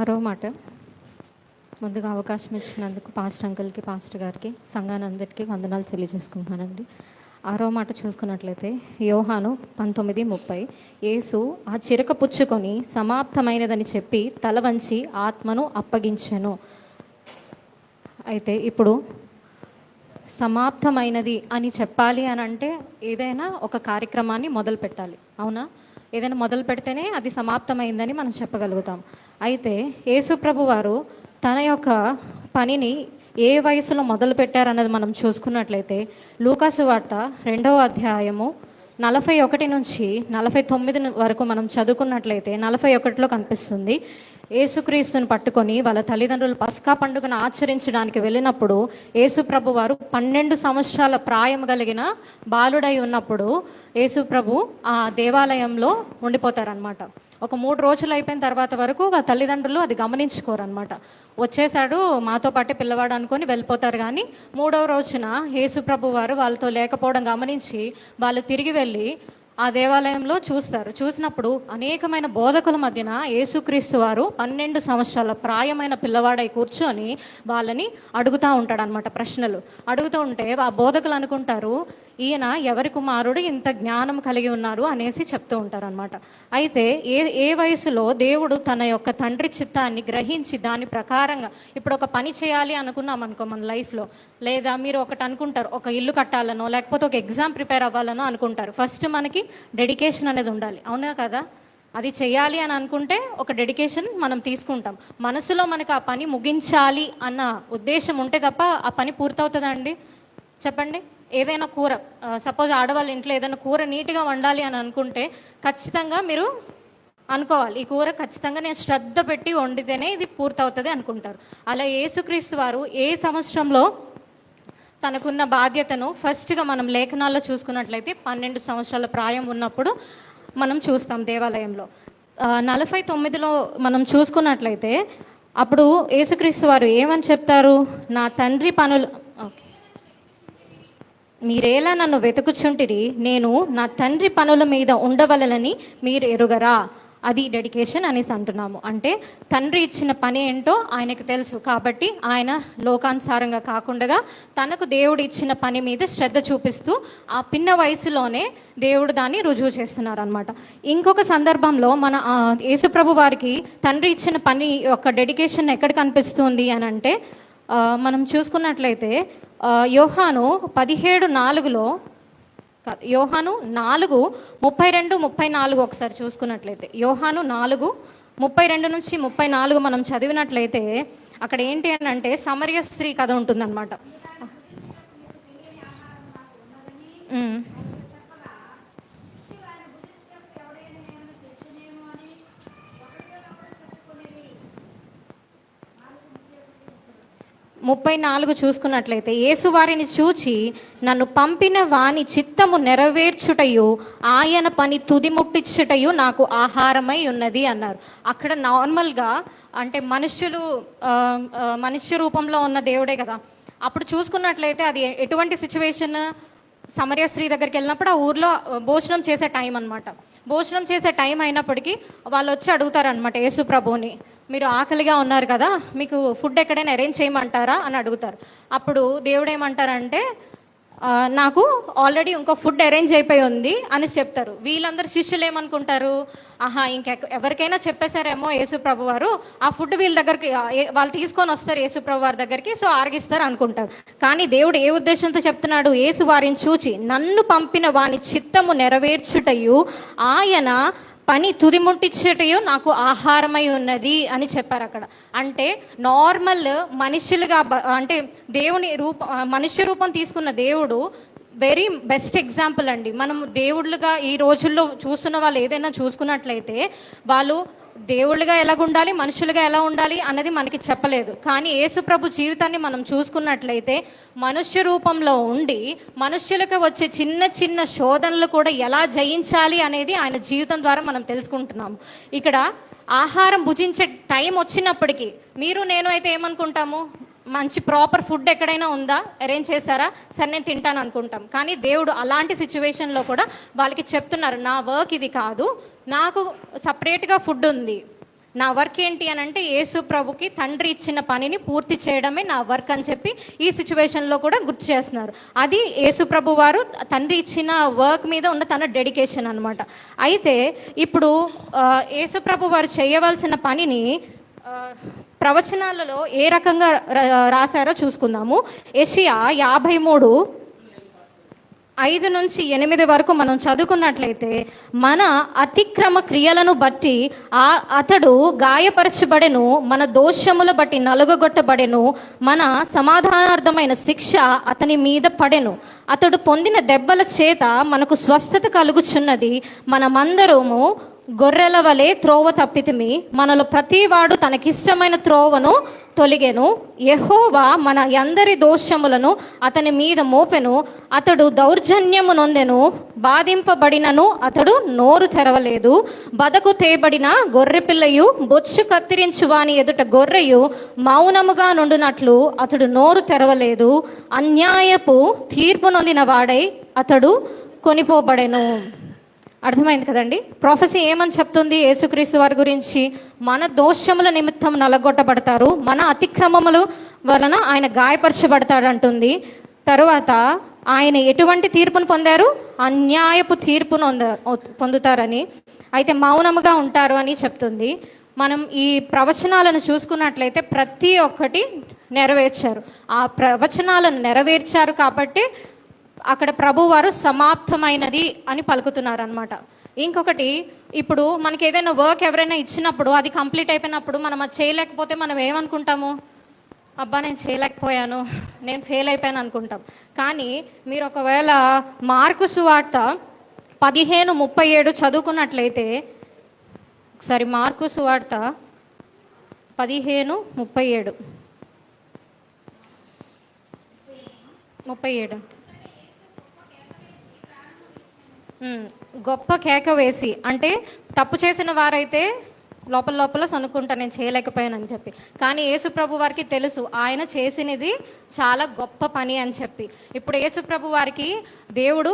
ఆరో మాట. ముందుగా అవకాశం ఇచ్చినందుకు పాస్టర్ అంకుల్కి పాస్టర్ గారికి సంఘానందరికీ వందనాలు తెలియజేసుకుంటున్నానండి. ఆరో మాట చూసుకున్నట్లయితే యోహాను పంతొమ్మిది ముప్పై. యేసు ఆ చిరక పుచ్చుకొని సమాప్తమైనదని చెప్పి తల వంచి ఆత్మను అప్పగించెను. అయితే ఇప్పుడు సమాప్తమైనది అని చెప్పాలి అని అంటే ఏదైనా ఒక కార్యక్రమాన్ని మొదలు పెట్టాలి అవునా? ఏదైనా మొదలు పెడితేనే అది సమాప్తమైందని మనం చెప్పగలుగుతాం. అయితే యేసుప్రభు వారు తన యొక్క పనిని ఏ వయసులో మొదలు పెట్టారన్నది మనం చూసుకున్నట్లయితే లూకాసు వార్త రెండవ అధ్యాయము నలభై ఒకటి నుంచి నలభై తొమ్మిది వరకు మనం చదువుకున్నట్లయితే నలభై ఒకటిలో కనిపిస్తుంది. యేసుక్రీస్తుని పట్టుకొని వాళ్ళ తల్లిదండ్రులు పస్కా పండుగను ఆచరించడానికి వెళ్ళినప్పుడు యేసుప్రభు వారు పన్నెండు సంవత్సరాల ప్రాయం కలిగిన బాలుడై ఉన్నప్పుడు యేసుప్రభు ఆ దేవాలయంలో ఉండిపోతారనమాట ఒక మూడు రోజులు అయిపోయిన తర్వాత వరకు వాళ్ళ తల్లిదండ్రులు అది గమనించుకోరనమాట వచ్చేసాడు మాతో పాటే పిల్లవాడు అనుకొని వెళ్ళిపోతారు కానీ మూడవ రోజున యేసుప్రభు వారు వాళ్ళతో లేకపోవడం గమనించి వాళ్ళు తిరిగి వెళ్ళి ఆ దేవాలయంలో చూస్తారు. చూసినప్పుడు అనేకమైన బోధకుల మధ్యన యేసుక్రీస్తు వారు పన్నెండు సంవత్సరాల ప్రాయమైన పిల్లవాడై కూర్చొని వాళ్ళని అడుగుతూ ఉంటాడు అనమాట ప్రశ్నలు. అడుగుతూ ఉంటే ఆ బోధకులు అనుకుంటారు ఈయన ఎవరి కుమారుడు ఇంత జ్ఞానం కలిగి ఉన్నారు అనేసి చెప్తూ ఉంటారనమాట అయితే ఏ ఏ వయసులో దేవుడు తన యొక్క తండ్రి చిత్తాన్ని గ్రహించి దాని ప్రకారంగా ఇప్పుడు ఒక పని చేయాలి అనుకున్నాం అనుకో మన లైఫ్లో లేదా మీరు ఒకటి అనుకుంటారు ఒక ఇల్లు కట్టాలనో లేకపోతే ఒక ఎగ్జామ్ ప్రిపేర్ అవ్వాలనో అనుకుంటారు. ఫస్ట్ మనకి డెడికేషన్ అనేది ఉండాలి. అవునా కదా? అది చేయాలి అని అనుకుంటే ఒక డెడికేషన్ మనం తీసుకుంటాం. మనసులో మనకు ఆ పని ముగించాలి అన్న ఉద్దేశం ఉంటే తప్ప ఆ పని పూర్తవుతుందండి చెప్పండి. ఏదైనా కూర సపోజ్ ఆడవాళ్ళ ఇంట్లో ఏదైనా కూర నీట్గా వండాలి అని అనుకుంటే ఖచ్చితంగా మీరు అనుకోవాలి. ఈ కూర ఖచ్చితంగా నేను శ్రద్ధ పెట్టి వండితేనే ఇది పూర్తవుతుంది అనుకుంటారు. అలా యేసుక్రీస్తు వారు ఏ సంవత్సరంలో తనకున్న బాధ్యతను ఫస్ట్గా మనం లేఖనాల్లో చూసుకున్నట్లయితే పన్నెండు సంవత్సరాల ప్రాయం ఉన్నప్పుడు మనం చూస్తాం దేవాలయంలో. నలభై తొమ్మిదిలో మనం చూసుకున్నట్లయితే అప్పుడు యేసుక్రీస్తు వారు ఏమని చెప్తారు? నా తండ్రి పనులు మీరేలా నన్ను వెతుకుచుంటిరి నేను నా తండ్రి పనుల మీద ఉండవలనని మీరు ఎరుగరా? అది డెడికేషన్ అనేసి అంటున్నాము. అంటే తండ్రి ఇచ్చిన పని ఏంటో ఆయనకు తెలుసు. కాబట్టి ఆయన లోకానుసారంగా కాకుండా తనకు దేవుడు ఇచ్చిన పని మీద శ్రద్ధ చూపిస్తూ ఆ పిన్న వయసులోనే దేవుడు దాన్ని రుజువు చేస్తున్నారు అనమాట ఇంకొక సందర్భంలో మన యేసుప్రభు వారికి తండ్రి ఇచ్చిన పని యొక్క డెడికేషన్ ఎక్కడ కనిపిస్తుంది అని అంటే మనం చూసుకున్నట్లయితే యోహాను పదిహేడు నాలుగులో యోహాను నాలుగు ముప్పై రెండు ముప్పై నాలుగు ఒకసారి చూసుకున్నట్లయితే. యోహాను నాలుగు ముప్పై రెండు నుంచి ముప్పై నాలుగు మనం చదివినట్లయితే అక్కడ ఏంటి అని అంటే సమర్య స్త్రీ కథ ఉంటుందన్నమాట. ముప్పై నాలుగు చూసుకున్నట్లయితే యేసువారిని చూచి నన్ను పంపిన వాని చిత్తము నెరవేర్చుటయు ఆయన పని తుదిముట్టించుటయు నాకు ఆహారమై ఉన్నది అన్నారు. అక్కడ నార్మల్గా అంటే మనుష్యులు మనుష్య రూపంలో ఉన్న దేవుడే కదా. అప్పుడు చూసుకున్నట్లయితే అది ఎటువంటి సిచ్యువేషన్? సమరయ స్త్రీ దగ్గరికి వెళ్ళినప్పుడు ఆ ఊర్లో భోజనం చేసే టైం అన్నమాట. భోజనం చేసే టైం అయినప్పటికీ వాళ్ళు వచ్చి అడుగుతారనమాట యేసుప్రభుని మీరు ఆకలిగా ఉన్నారు కదా మీకు ఫుడ్ ఎక్కడైనా అరేంజ్ చేయమంటారా? అని అడుగుతారు. అప్పుడు దేవుడు ఏమంటారంటే నాకు ఆల్రెడీ ఇంకో ఫుడ్ అరేంజ్ అయిపోయి ఉంది అని చెప్తారు. వీళ్ళందరూ శిష్యులు ఏమనుకుంటారు? ఆహా ఇంకా ఎవరికైనా చెప్పేశారేమో యేసుప్రభు వారు ఆ ఫుడ్ వీళ్ళ దగ్గరికి వాళ్ళు తీసుకొని వస్తారు యేసుప్రభు వారి దగ్గరికి సో ఆరగిస్తారు అనుకుంటారు. కానీ దేవుడు ఏ ఉద్దేశంతో చెప్తున్నాడు? యేసు వారిని చూచి నన్ను పంపిన వాని చిత్తము నెరవేర్చుటయు ఆయన పని తుదిముట్టించేటయో నాకు ఆహారమై ఉన్నది అని చెప్పారు అక్కడ. అంటే నార్మల్ మనుషులుగా అంటే దేవుని రూప మనుష్య రూపం తీసుకున్న దేవుడు వెరీ బెస్ట్ ఎగ్జాంపుల్ అండి. మనం దేవుళ్ళుగా ఈ రోజుల్లో చూస్తున్న వాళ్ళు ఏదైనా చూసుకున్నట్లయితే వాళ్ళు దేవుళ్ళుగా ఎలా ఉండాలి మనుషులుగా ఎలా ఉండాలి అన్నది మనకి చెప్పలేదు. కానీ యేసుప్రభు జీవితాన్ని మనం చూసుకున్నట్లయితే మనుష్య రూపంలో ఉండి మనుష్యులకు వచ్చే చిన్న చిన్న శోధనలు కూడా ఎలా జయించాలి అనేది ఆయన జీవితం ద్వారా మనం తెలుసుకుంటున్నాము. ఇక్కడ ఆహారం భుజించే టైం వచ్చినప్పటికీ మీరు నేను అయితే ఏమనుకుంటాము? మంచి ప్రాపర్ ఫుడ్ ఎక్కడైనా ఉందా? అరేంజ్ చేశారా? సరే నేను తింటాను అనుకుంటాం. కానీ దేవుడు అలాంటి సిచ్యువేషన్లో కూడా వాళ్ళకి చెప్తున్నారు నా వర్క్ ఇది కాదు. నాకు సపరేట్గా ఫుడ్ ఉంది. నా వర్క్ ఏంటి అని అంటే యేసు ప్రభుకి తండ్రి ఇచ్చిన పనిని పూర్తి చేయడమే నా వర్క్ అని చెప్పి ఈ సిచ్యువేషన్లో కూడా గుర్తు చేస్తున్నారు. అది యేసు ప్రభు వారు తండ్రి ఇచ్చిన వర్క్ మీద ఉన్న తన డెడికేషన్ అనమాట అయితే ఇప్పుడు యేసు ప్రభు వారు చేయవలసిన పనిని ప్రవచనాలలో ఏ రకంగా రా- రాశారో చూసుకుందాము. ఏషియా యాభై మూడు ఐదు నుంచి ఎనిమిది వరకు మనం చదువుకున్నట్లయితే మన అతిక్రమ క్రియలను బట్టి ఆ అతడు గాయపరచబడెను మన దోషముల బట్టి నలుగగొట్టబడెను మన సమాధానార్థమైన శిక్ష అతని మీద పడెను. అతడు పొందిన దెబ్బల చేత మనకు స్వస్థత కలుగుచున్నది. మనమందరము గొర్రెల వలె త్రోవ తప్పితిమి. మనలో ప్రతివాడు తనకిష్టమైన త్రోవను తొలిగెను. యహోవా మన అందరి దోషములను అతని మీద మోపెను. అతడు దౌర్జన్యము నొందెను. బాధింపబడినను అతడు నోరు తెరవలేదు. బదకు తేబడిన గొర్రె పిల్లయు బొచ్చు కత్తిరించు వాని ఎదుట గొర్రెయు మౌనముగా నుండునట్లు అతడు నోరు తెరవలేదు. అన్యాయపు తీర్పు నొందిన వాడై అతడు కొనిపోబడెను. అర్థమైంది కదండి? ప్రొఫెసీ ఏమని చెప్తుంది? యేసుక్రీస్తు వారి గురించి మన దోషముల నిమిత్తం నలగొట్టబడతారు మన అతిక్రమములు వలన ఆయన గాయపరచబడతాడు అంటుంది తరువాత ఆయన ఎటువంటి తీర్పును పొందారు? అన్యాయపు తీర్పును పొందుతారని. అయితే మౌనముగా ఉంటారు అని చెప్తుంది. మనం ఈ ప్రవచనాలను చూసుకున్నట్లయితే ప్రతి ఒక్కటి నెరవేర్చారు. ఆ ప్రవచనాలను నెరవేర్చారు కాబట్టి అక్కడ ప్రభువారు సమాప్తమైనది అని పలుకుతున్నారు అనమాట ఇంకొకటి ఇప్పుడు మనకి ఏదైనా వర్క్ ఎవరైనా ఇచ్చినప్పుడు అది కంప్లీట్ అయిపోయినప్పుడు మనం అది చేయలేకపోతే మనం ఏమనుకుంటాము? అబ్బా నేను చేయలేకపోయాను. నేను ఫెయిల్ అయిపోయాను అనుకుంటాం. కానీ మీరు ఒకవేళ మార్కు సువార్త పదిహేను ముప్పై ఏడు చదువుకున్నట్లయితే ఒకసారి మార్కు సువార్త పదిహేను ముప్పై ఏడు. ముప్పై ఏడు. గొప్ప కేక వేసి అంటే తప్పు చేసిన వారైతే లోపల లోపల సనుక్కుంటా నేను చేయలేకపోయానని చెప్పి. కానీ యేసుప్రభు వారికి తెలుసు ఆయన చేసినది చాలా గొప్ప పని అని చెప్పి. ఇప్పుడు యేసుప్రభు వారికి దేవుడు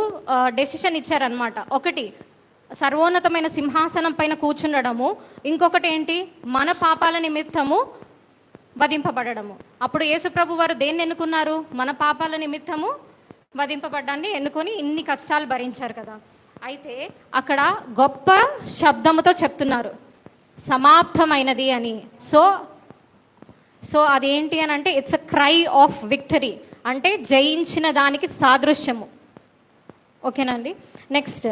డెసిషన్ ఇచ్చారనమాట ఒకటి సర్వోన్నతమైన సింహాసనం పైన కూర్చుండడము. ఇంకొకటి ఏంటి? మన పాపాల నిమిత్తము వధింపబడము అప్పుడు యేసుప్రభు వారు దేన్ని ఎన్నుకున్నారు? మన పాపాల నిమిత్తము వధింపబడ్డాన్ని ఎన్నుకొని ఇన్ని కష్టాలు భరించారు కదా. అయితే అక్కడ గొప్ప శబ్దముతో చెప్తున్నారు. సమాప్తమైనది అని. సో సో అదేంటి అని అంటే it's a cry of victory అంటే జయించిన దానికి సాదృశ్యము. ఓకేనండి నెక్స్ట్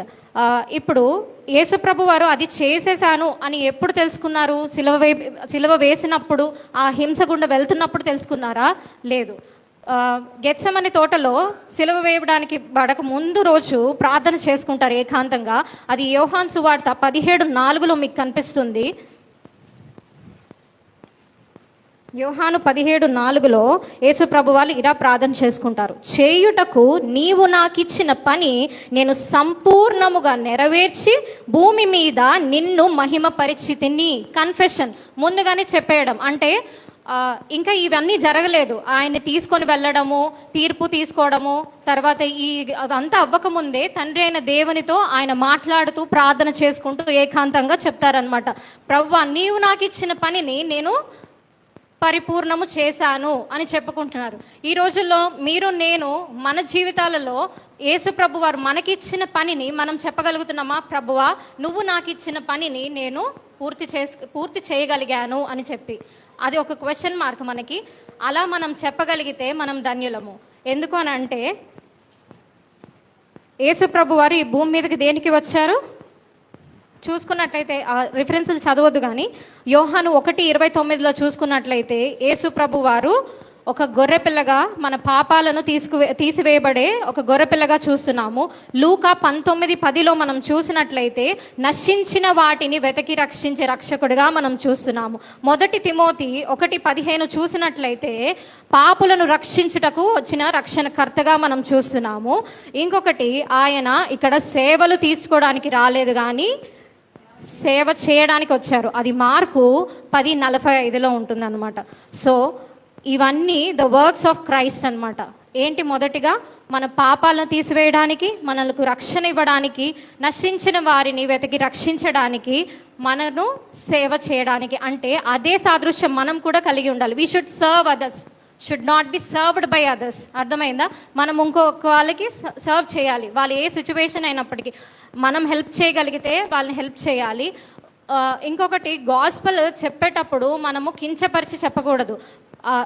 ఇప్పుడు యేసుప్రభు వారు అది చేసేసాను అని ఎప్పుడు తెలుసుకున్నారు? సిలువ వే సిలువ వేసినప్పుడు ఆ హింస గుండా వెళ్తున్నప్పుడు తెలుసుకున్నారా? లేదు. గెత్సమని తోటలో సిలువ వేయడానికి పడక ముందు రోజు ప్రార్థన చేసుకుంటారు ఏకాంతంగా. అది యోహాన్ సువార్త పదిహేడు నాలుగులో మీకు కనిపిస్తుంది. యోహాను పదిహేడు నాలుగులో యేసు ప్రభు వాళ్ళు ఇలా ప్రార్థన చేసుకుంటారు. చేయుటకు నీవు నాకిచ్చిన పని నేను సంపూర్ణముగా నెరవేర్చి భూమి మీద నిన్ను మహిమపరిచితిని. కన్ఫెషన్ ముందుగానే చెప్పేయడం. అంటే ఇంకా ఇవన్నీ జరగలేదు. ఆయన్ని తీసుకొని వెళ్ళడము తీర్పు తీసుకోవడము తర్వాత ఈ అదంతా అవ్వకముందే తండ్రి అయిన దేవునితో ఆయన మాట్లాడుతూ ప్రార్థన చేసుకుంటూ ఏకాంతంగా చెప్తారనమాట ప్రవ్వ నీవు నాకు ఇచ్చిన పనిని నేను పరిపూర్ణము చేశాను అని చెప్పుకుంటున్నారు. ఈ రోజుల్లో మీరు నేను మన జీవితాలలో యేసు ప్రభు వారు మనకిచ్చిన పనిని మనం చెప్పగలుగుతున్నామా? ప్రభువా నువ్వు నాకు ఇచ్చిన పనిని నేను పూర్తి చేసి పూర్తి చేయగలిగాను అని చెప్పి. అది ఒక క్వశ్చన్ మార్క్ మనకి. అలా మనం చెప్పగలిగితే మనం ధన్యులము. ఎందుకు అని అంటే యేసుప్రభు వారు ఈ భూమి మీదకి దేనికి వచ్చారు? చూసుకున్నట్లయితే రిఫరెన్సులు చదవద్దు కానీ యోహాను ఒకటి ఇరవై తొమ్మిదిలో చూసుకున్నట్లయితే యేసుప్రభు వారు ఒక గొర్రెపిల్లగా మన పాపాలను తీసుకు తీసివేయబడే ఒక గొర్రెపిల్లగా చూస్తున్నాము. లూకా పంతొమ్మిది పదిలో మనం చూసినట్లయితే నశించిన వాటిని వెతకి రక్షించే రక్షకుడిగా మనం చూస్తున్నాము. మొదటి తిమోతి ఒకటి పదిహేను చూసినట్లయితే పాపులను రక్షించుటకు వచ్చిన రక్షణకర్తగా మనం చూస్తున్నాము. ఇంకొకటి ఆయన ఇక్కడ సేవలు తీసుకోవడానికి రాలేదు కానీ సేవ చేయడానికి వచ్చారు. అది మార్కు పది నలభై ఐదులో ఉంటుందన్నమాట. సో ఇవన్నీ ద వర్క్స్ ఆఫ్ క్రైస్ట్ అనమాట ఏంటి మొదటిగా? మన పాపాలను తీసివేయడానికి మనకు రక్షణ ఇవ్వడానికి నశించిన వారిని వెతికి రక్షించడానికి మనను సేవ చేయడానికి. అంటే అదే సాదృశ్యం మనం కూడా కలిగి ఉండాలి. We should serve others should not be served by others అర్థమైందా? మనం ఇంకొక వాళ్ళకి సర్వ్ చేయాలి. వాళ్ళు ఏ సిచ్యువేషన్ అయినప్పటికీ మనం హెల్ప్ చేయగలిగితే వాళ్ళని హెల్ప్ చేయాలి. ఇంకొకటి గాస్పల్ చెప్పేటప్పుడు మనము కించపరిచి చెప్పకూడదు.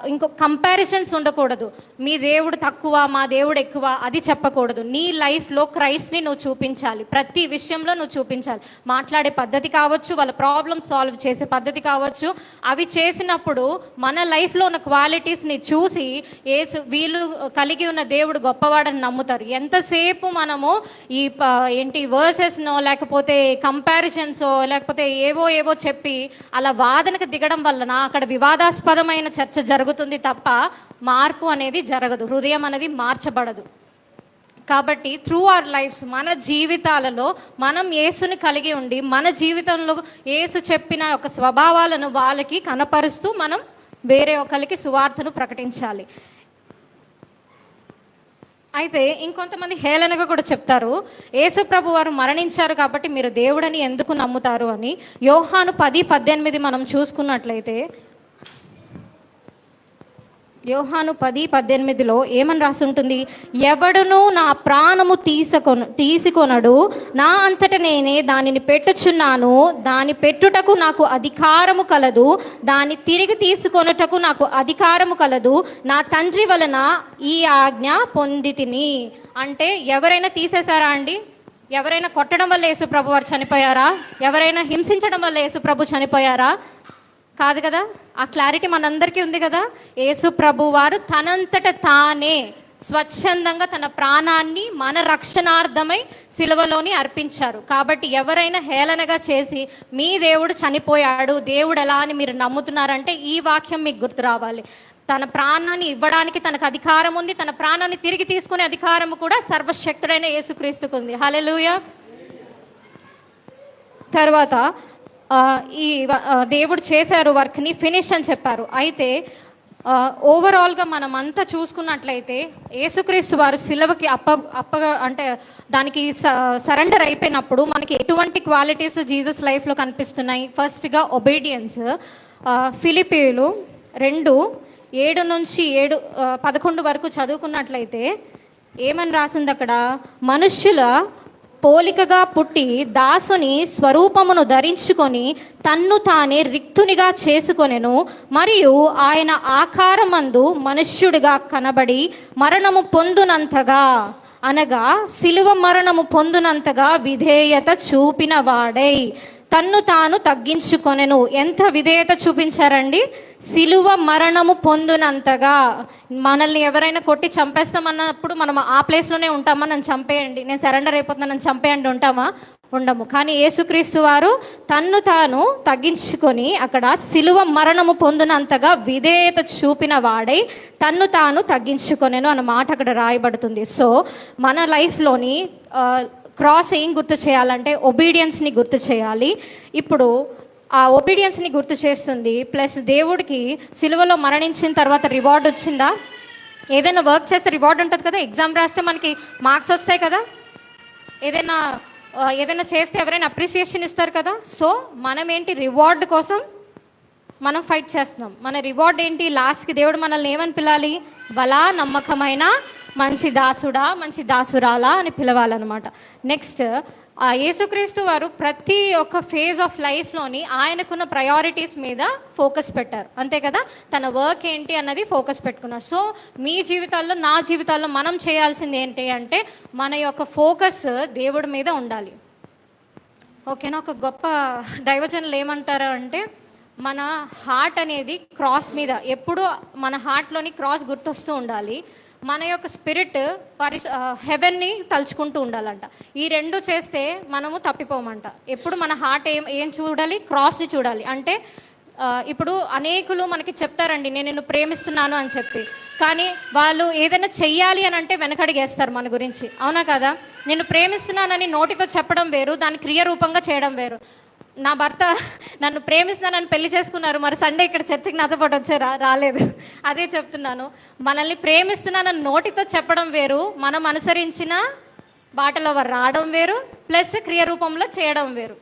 ఇంకో కంపారిజన్స్ ఉండకూడదు. మీ దేవుడు తక్కువ మా దేవుడు ఎక్కువ అది చెప్పకూడదు. నీ లైఫ్లో క్రైస్ట్ని నువ్వు చూపించాలి. ప్రతి విషయంలో నువ్వు చూపించాలి. మాట్లాడే పద్ధతి కావచ్చు వాళ్ళ ప్రాబ్లమ్ సాల్వ్ చేసే పద్ధతి కావచ్చు అవి చేసినప్పుడు మన లైఫ్లో ఉన్న క్వాలిటీస్ని చూసి ఏసు వీళ్ళు కలిగి ఉన్న దేవుడు గొప్పవాడని నమ్ముతారు. ఎంతసేపు మనము ఈ ప- ఏంటి వర్సెస్నో లేకపోతే కంపారిజన్సో లేకపోతే ఏవో ఏవో చెప్పి అలా వాదనకు దిగడం వలన అక్కడ వివాదాస్పదమైన చర్చ జరుగుతుంది తప్ప మార్పు అనేది జరగదు. హృదయం అనేది మార్చబడదు. కాబట్టి త్రూ అవర్ లైఫ్స్ మన జీవితాలలో మనం యేసుని కలిగి ఉండి మన జీవితంలో యేసు చెప్పిన ఒక స్వభావాలను వాళ్ళకి కనపరుస్తూ మనం వేరే ఒకరికి సువార్తను ప్రకటించాలి. అయితే ఇంకొంతమంది హేళనగా కూడా చెప్తారు యేసు ప్రభు వారు మరణించారు కాబట్టి మీరు దేవుడని ఎందుకు నమ్ముతారు? అని. యోహాను పది పద్దెనిమిది మనం చూసుకున్నట్లయితే యోహాను పది పద్దెనిమిదిలో ఏమని రాసి ఉంటుంది ఎవడును నా ప్రాణము తీసుకొను తీసుకొనడు. నా అంతట నేనే దానిని పెట్టుచున్నాను. దాని పెట్టుటకు నాకు అధికారము కలదు. దాన్ని తిరిగి తీసుకొనుటకు నాకు అధికారము కలదు. నా తండ్రి వలన ఈ ఆజ్ఞ పొందితిని. అంటే ఎవరైనా తీసేశారా అండి? ఎవరైనా కొట్టడం వల్ల యేసు ప్రభు వారు చనిపోయారా? ఎవరైనా హింసించడం వల్ల యేసు ప్రభు చనిపోయారా? కాదు కదా? ఆ క్లారిటీ మనందరికీ ఉంది కదా? యేసు ప్రభు వారు తనంతట తానే స్వచ్ఛందంగా తన ప్రాణాన్ని మన రక్షణార్థమై సిలువలోని అర్పించారు. కాబట్టి ఎవరైనా హేళనగా చేసి మీ దేవుడు చనిపోయాడు దేవుడు ఎలా అని మీరు నమ్ముతున్నారంటే ఈ వాక్యం మీకు గుర్తు రావాలి. తన ప్రాణాన్ని ఇవ్వడానికి తనకు అధికారం ఉంది తన ప్రాణాన్ని తిరిగి తీసుకునే అధికారం కూడా సర్వశక్తుడైన యేసుక్రీస్తుకు ఉంది. హల్లెలూయా. తర్వాత ఈ దేవుడు చేశారు వర్క్ని ఫినిష్ అని చెప్పారు. అయితే ఓవరాల్గా మనం అంతా చూసుకున్నట్లయితే యేసుక్రీస్తు వారు సిలవకి అప్ప అప్పగా అంటే దానికి సరెండర్ అయిపోయినప్పుడు మనకి ఎటువంటి క్వాలిటీస్ జీసస్ లైఫ్లో కనిపిస్తున్నాయి? ఫస్ట్గా ఒబీడియన్స్ ఫిలిపీలు రెండు ఏడు నుంచి ఏడు పదకొండు వరకు చదువుకున్నట్లయితే ఏమని రాసింది అక్కడ మనుష్యుల పోలికగా పుట్టి దాసుని స్వరూపమును ధరించుకొని తన్ను తానే రిక్తునిగా చేసుకొనెను. మరియు ఆయన ఆకారమందు మనుష్యుడిగా కనబడి మరణము పొందునంతగా అనగా శిలువ మరణము పొందునంతగా విధేయత చూపిన వాడై తన్ను తాను తగ్గించుకొనెను. ఎంత విధేయత చూపించారండి? సిలువ మరణము పొందునంతగా. మనల్ని ఎవరైనా కొట్టి చంపేస్తామన్నప్పుడు మనం ఆ ప్లేస్లోనే ఉంటామా? నన్ను చంపేయండి. నేను సరెండర్ అయిపోతున్నా నన్ను చంపేయండి ఉంటామా? ఉండము. కానీ యేసుక్రీస్తు వారు తన్ను తాను తగ్గించుకొని అక్కడ సిలువ మరణము పొందినంతగా విధేయత చూపిన వాడై తన్ను తాను తగ్గించుకొనేను అన్న మాట అక్కడ రాయబడుతుంది. సో మన లైఫ్లోని క్రాస్ ఏం గుర్తు చేయాలంటే ఒబీడియన్స్ని గుర్తు చేయాలి. ఇప్పుడు ఆ ఒబీడియన్స్ని గుర్తు చేస్తుంది. ప్లస్ దేవుడికి సిలువలో మరణించిన తర్వాత రివార్డ్ వచ్చిందా? ఏదైనా వర్క్ చేస్తే రివార్డ్ ఉంటుంది కదా? ఎగ్జామ్ రాస్తే మనకి మార్క్స్ వస్తాయి కదా? ఏదైనా ఏదైనా చేస్తే ఎవరైనా అప్రిసియేషన్ ఇస్తారు కదా? సో మనం ఏంటి రివార్డ్ కోసం మనం ఫైట్ చేస్తున్నాం. మన రివార్డ్ ఏంటి? లాస్ట్కి దేవుడు మనల్ని ఏమని పిలాలి? బలా నమ్మకమైన మంచి దాసుడా మంచి దాసురాలా అని పిలవాలన్నమాట. నెక్స్ట్ ఆ యేసుక్రీస్తు వారు ప్రతి ఒక్క ఫేజ్ ఆఫ్ లైఫ్లోని ఆయనకున్న ప్రయారిటీస్ మీద ఫోకస్ పెట్టారు. అంతే కదా? తన వర్క్ ఏంటి అన్నది ఫోకస్ పెట్టుకున్నారు. సో మీ జీవితాల్లో నా జీవితాల్లో మనం చేయాల్సింది ఏంటి అంటే మన యొక్క ఫోకస్ దేవుడి మీద ఉండాలి. ఓకేనా? ఒక గొప్ప దైవజనులు ఏమంటారు అంటే మన హార్ట్ అనేది క్రాస్ మీద ఎప్పుడు మన హార్ట్లోని క్రాస్ గుర్తొస్తూ ఉండాలి. మన యొక్క స్పిరిట్ పరి హెవెన్ని తలుచుకుంటూ ఉండాలంట. ఈ రెండు చేస్తే మనము తప్పిపోమంట. ఎప్పుడు మన హార్ట్ ఏం ఏం చూడాలి? క్రాస్ని చూడాలి. అంటే ఇప్పుడు అనేకులు మనకి చెప్తారండి నేను నిన్ను ప్రేమిస్తున్నాను అని చెప్పి. కానీ వాళ్ళు ఏదైనా చెయ్యాలి అని అంటే వెనకడిగేస్తారు మన గురించి. అవునా కదా? నేను ప్రేమిస్తున్నానని నోటితో చెప్పడం వేరు దాని క్రియ రూపంగా చేయడం వేరు. నా భర్త నన్ను ప్రేమిస్తున్నా నన్ను పెళ్ళి చేసుకున్నారు. మరి సండే ఇక్కడ చర్చికి నాతో పాటు వచ్చారా? రాలేదు. అదే చెప్తున్నాను. మనల్ని ప్రేమిస్తున్నానని నోటితో చెప్పడం వేరు మనం అనుసరించిన బాటలో వారు రావడం వేరు ప్లస్ క్రియ రూపంలో చేయడం వేరు.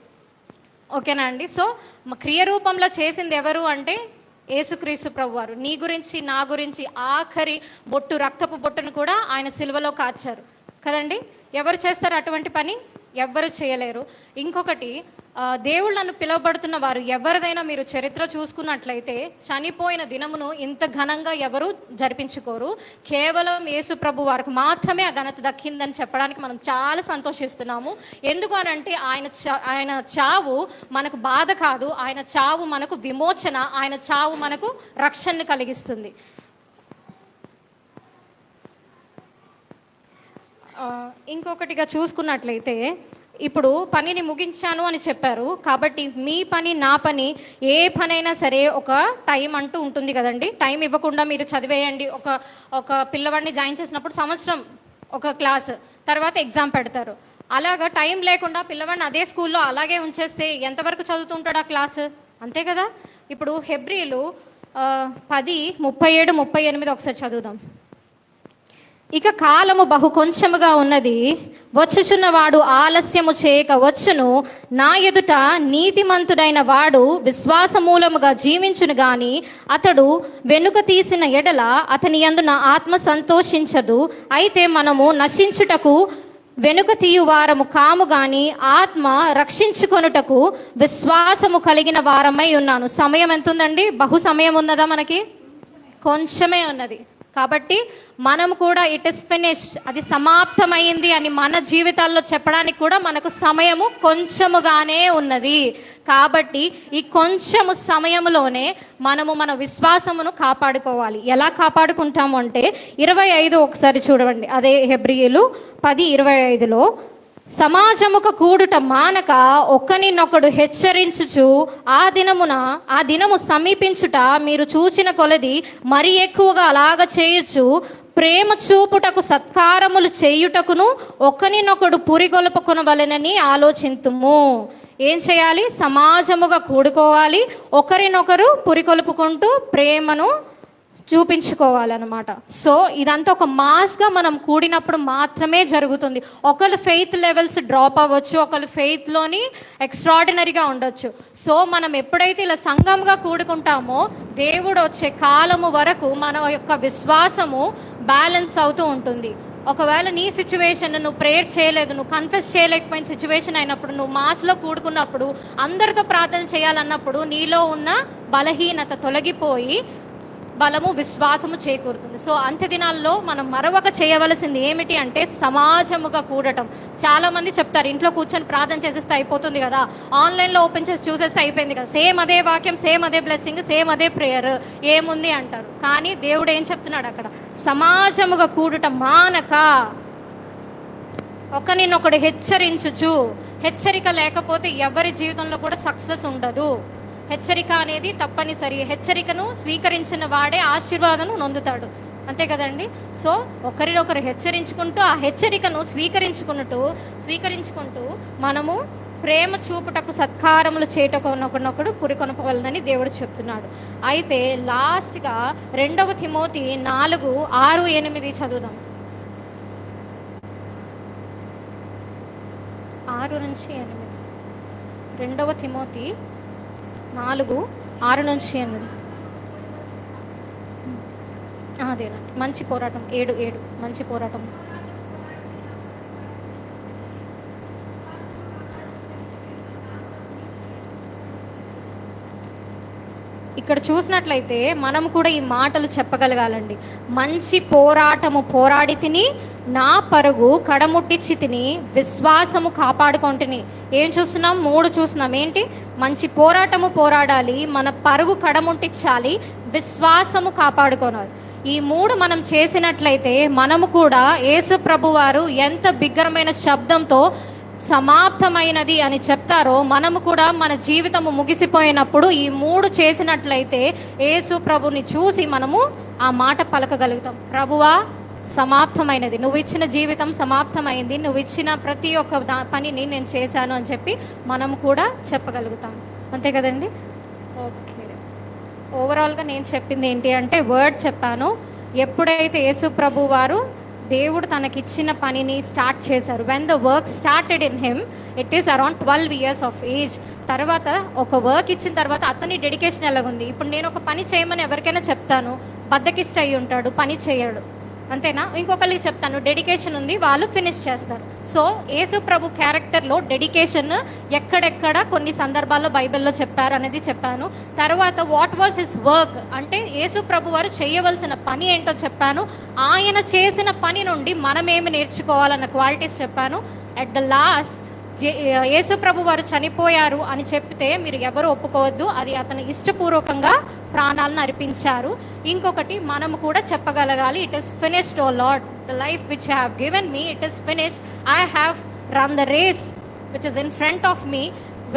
ఓకేనా అండి? సో క్రియ రూపంలో చేసింది ఎవరు అంటే యేసుక్రీస్తు ప్రభు వారు నీ గురించి నా గురించి ఆఖరి బొట్టు రక్తపు బొట్టును కూడా ఆయన సిలువలో కాచారు కదండి? ఎవరు చేస్తారు అటువంటి పని? ఎవ్వరు చేయలేరు. ఇంకొకటి ఆ, దేవుళ్ళు నన్ను పిలువబడుతున్న వారు ఎవరిదైనా మీరు చరిత్ర చూసుకున్నట్లయితే చనిపోయిన దినమును ఇంత ఘనంగా ఎవరు జరిపించుకోరు. కేవలం యేసు ప్రభు వారికి మాత్రమే ఆ ఘనత దక్కిందని చెప్పడానికి మనం చాలా సంతోషిస్తున్నాము. ఎందుకు అని అంటే ఆయన చా- ఆయన చావు మనకు బాధ కాదు. ఆయన చావు మనకు విమోచన ఆయన చావు మనకు రక్షణను కలిగిస్తుంది. ఇంకొకటిగా చూసుకున్నట్లయితే ఇప్పుడు పనిని ముగించాను అని చెప్పారు. కాబట్టి మీ పని నా పని ఏ పనైనా సరే ఒక టైం అంటూ ఉంటుంది కదండి. టైం ఇవ్వకుండా మీరు చదివేయండి. ఒక ఒక పిల్లవాడిని జాయిన్ చేసినప్పుడు సంవత్సరం ఒక క్లాస్ తర్వాత ఎగ్జామ్ పెడతారు. అలాగా టైం లేకుండా పిల్లవాడిని అదే స్కూల్లో అలాగే ఉంచేస్తే ఎంతవరకు చదువుతుంటాడు ఆ క్లాస్? అంతే కదా? ఇప్పుడు హెబ్రిలు పది ముప్పై ఏడు ముప్పై ఎనిమిది ఒకసారి చదువుదాం. ఇక కాలము బహు కొంచెముగా ఉన్నది. వచ్చుచున్నవాడు ఆలస్యము చేయక వచ్చును. నా ఎదుట నీతిమంతుడైన వాడు విశ్వాసమూలముగా జీవించును గాని అతడు వెనుక తీసిన ఎడల అతని యందు నా ఆత్మ సంతోషించదు. అయితే మనము నశించుటకు వెనుక తీయువారము కాము గాని ఆత్మ రక్షించుకొనుటకు విశ్వాసము కలిగిన వారమై ఉన్నాను. సమయం ఎంత ఉందండి బహు సమయం ఉన్నదా మనకి? కొంచెమే ఉన్నది. కాబట్టి మనం కూడా ఇట్ ఇస్ ఫినిష్డ్ అది సమాప్తమైంది అని మన జీవితాల్లో చెప్పడానికి కూడా మనకు సమయము కొంచెముగానే ఉన్నది. కాబట్టి ఈ కొంచెము సమయంలోనే మనము మన విశ్వాసమును కాపాడుకోవాలి. ఎలా కాపాడుకుంటాము అంటే ఇరవై ఐదు ఒకసారి చూడండి అదే హెబ్రియలు పది ఇరవై ఐదులో సమాజముక కూడుట మానక ఒకనినొకడు హెచ్చరించుచు ఆ దినమున ఆ దినము సమీపించుట మీరు చూచిన కొలది మరి ఎక్కువగా అలాగ చేయొచ్చు ప్రేమ చూపుటకు సత్కారములు చేయుటకును ఒకనినొకడు పురిగొలుపుకొనవలెనని ఆలోచింతుము. ఏం చేయాలి? సమాజముగా కూడుకోవాలి. ఒకరినొకరు పురికొలుపుకుంటూ ప్రేమను చూపించుకోవాలన్నమాట. సో ఇదంతా ఒక మాస్గా మనం కూడినప్పుడు మాత్రమే జరుగుతుంది. ఒకళ్ళు ఫెయిత్ లెవెల్స్ డ్రాప్ అవ్వచ్చు ఒకళ్ళు ఫెయిత్లోని ఎక్స్ట్రాడినరీగా ఉండొచ్చు. సో మనం ఎప్పుడైతే ఇలా సంఘంగా కూడుకుంటామో దేవుడు వచ్చే కాలము వరకు మన యొక్క విశ్వాసము బ్యాలెన్స్ అవుతూ ఉంటుంది. ఒకవేళ నీ సిచ్యువేషన్ నువ్వు ప్రేయర్ చేయలేదు నువ్వు కన్ఫెస్ చేయలేకపోయిన సిచ్యువేషన్ అయినప్పుడు నువ్వు మాస్లో కూడుకున్నప్పుడు అందరితో ప్రార్థన చేయాలన్నప్పుడు నీలో ఉన్న బలహీనత తొలగిపోయి బలము విశ్వాసము చేకూరుతుంది. సో అంత్య దినాల్లో మనం మరొక చేయవలసింది ఏమిటి అంటే సమాజముగా కూడటం. చాలా మంది చెప్తారు ఇంట్లో కూర్చొని ప్రార్థన చేసేస్తే అయిపోతుంది కదా. ఆన్లైన్లో ఓపెన్ చేసి చూసేస్తే అయిపోయింది కదా. సేమ్ అదే వాక్యం సేమ్ అదే బ్లెస్సింగ్ సేమ్ అదే ప్రేయర్ ఏముంది అంటారు. కానీ దేవుడు ఏం చెప్తున్నాడు అక్కడ? సమాజముగా కూడటం మానక. ఒకరినొకడు హెచ్చరించుచు. హెచ్చరిక లేకపోతే ఎవరి జీవితంలో కూడా సక్సెస్ ఉండదు. హెచ్చరిక అనేది తప్పనిసరి. హెచ్చరికను స్వీకరించిన వాడే ఆశీర్వాదం నొందుతాడు. అంతే కదండి? సో ఒకరినొకరు హెచ్చరించుకుంటూ ఆ హెచ్చరికను స్వీకరించుకున్నట్టు స్వీకరించుకుంటూ మనము ప్రేమ చూపుటకు సత్కారములు చేయటకు పురికొనపవలనని దేవుడు చెప్తున్నాడు. అయితే లాస్ట్గా రెండవ తిమోతి నాలుగు ఆరు ఎనిమిది చదువుదాం. ఆరు నుంచి ఎనిమిది. రెండవ తిమోతి నాలుగు ఆరు నుంచి ఎనిమిది. అదేనండి. మంచి పోరాటం. ఏడు ఏడు. మంచి పోరాటం. ఇక్కడ చూసినట్లయితే మనం కూడా ఈ మాటలు చెప్పగలగాలండి. మంచి పోరాటము పోరాడి తిని నా పరుగు కడముట్టిచ్చి తిని విశ్వాసము కాపాడుకొంటిని ఏం చూస్తున్నాం? మూడు చూస్తున్నాం. ఏంటి? మంచి పోరాటము పోరాడాలి మన పరుగు కడముట్టించాలి విశ్వాసము కాపాడుకోవాలి ఈ మూడు మనం చేసినట్లయితే మనము కూడా యేసు ప్రభు వారు ఎంత బిగ్గరమైన శబ్దంతో సమాప్తమైనది అని చెప్తారో మనము కూడా మన జీవితము ముగిసిపోయినప్పుడు ఈ మూడు చేసినట్లయితే యేసు ప్రభుని చూసి మనము ఆ మాట పలకగలుగుతాం. ప్రభువా సమాప్తమైనది. నువ్వు ఇచ్చిన జీవితం సమాప్తమైంది. నువ్వు ఇచ్చిన ప్రతి ఒక్క దా- పనిని నేను చేశాను అని చెప్పి మనం కూడా చెప్పగలుగుతాం. అంతే కదండి? ఓకే. ఓవరాల్గా నేను చెప్పింది ఏంటి అంటే వర్డ్ చెప్పాను. ఎప్పుడైతే యేసు ప్రభు వారు దేవుడు తనకిచ్చిన పనిని స్టార్ట్ చేశారు. When the work started in him it is around twelve years of age తర్వాత ఒక వర్క్ ఇచ్చిన తర్వాత అతని డెడికేషన్ ఎలాగుంది? ఇప్పుడు నేను ఒక పని చేయమని ఎవరికైనా చెప్తాను. బద్దకిష్ట అయి ఉంటాడు పని చేయడు. అంతేనా? ఇంకొకరికి చెప్తాను. డెడికేషన్ ఉంది వాళ్ళు ఫినిష్ చేస్తారు. సో యేసు ప్రభు క్యారెక్టర్లో డెడికేషన్ ఎక్కడెక్కడ కొన్ని సందర్భాల్లో బైబిల్లో చెప్పారు అనేది చెప్పాను. తర్వాత వాట్ వాజ్ హిస్ వర్క్ అంటే యేసు ప్రభు వారు చేయవలసిన పని ఏంటో చెప్పాను. ఆయన చేసిన పని నుండి మనం ఏమి నేర్చుకోవాలన్న క్వాలిటీస్ చెప్పాను. అట్ ద లాస్ట్ యేసు ప్రభు వారు చనిపోయారు అని చెప్తే మీరు ఎవరు ఒప్పుకోవద్దు. అది అతను ఇష్టపూర్వకంగా ప్రాణాలను అర్పించారు. ఇంకొకటి మనము కూడా చెప్పగలగాలి it is finished O Lord the life which have given me it is finished I have run the race which is in front of me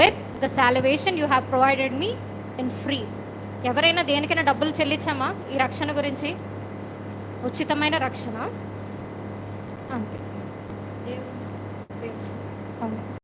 with the salvation you have provided me in free ఎవరైనా దేనికైనా డబ్బులు చెల్లించామా? ఈ రక్షణ గురించి? ఉచితమైన రక్షణ? అంతే. దేవుడు. అవును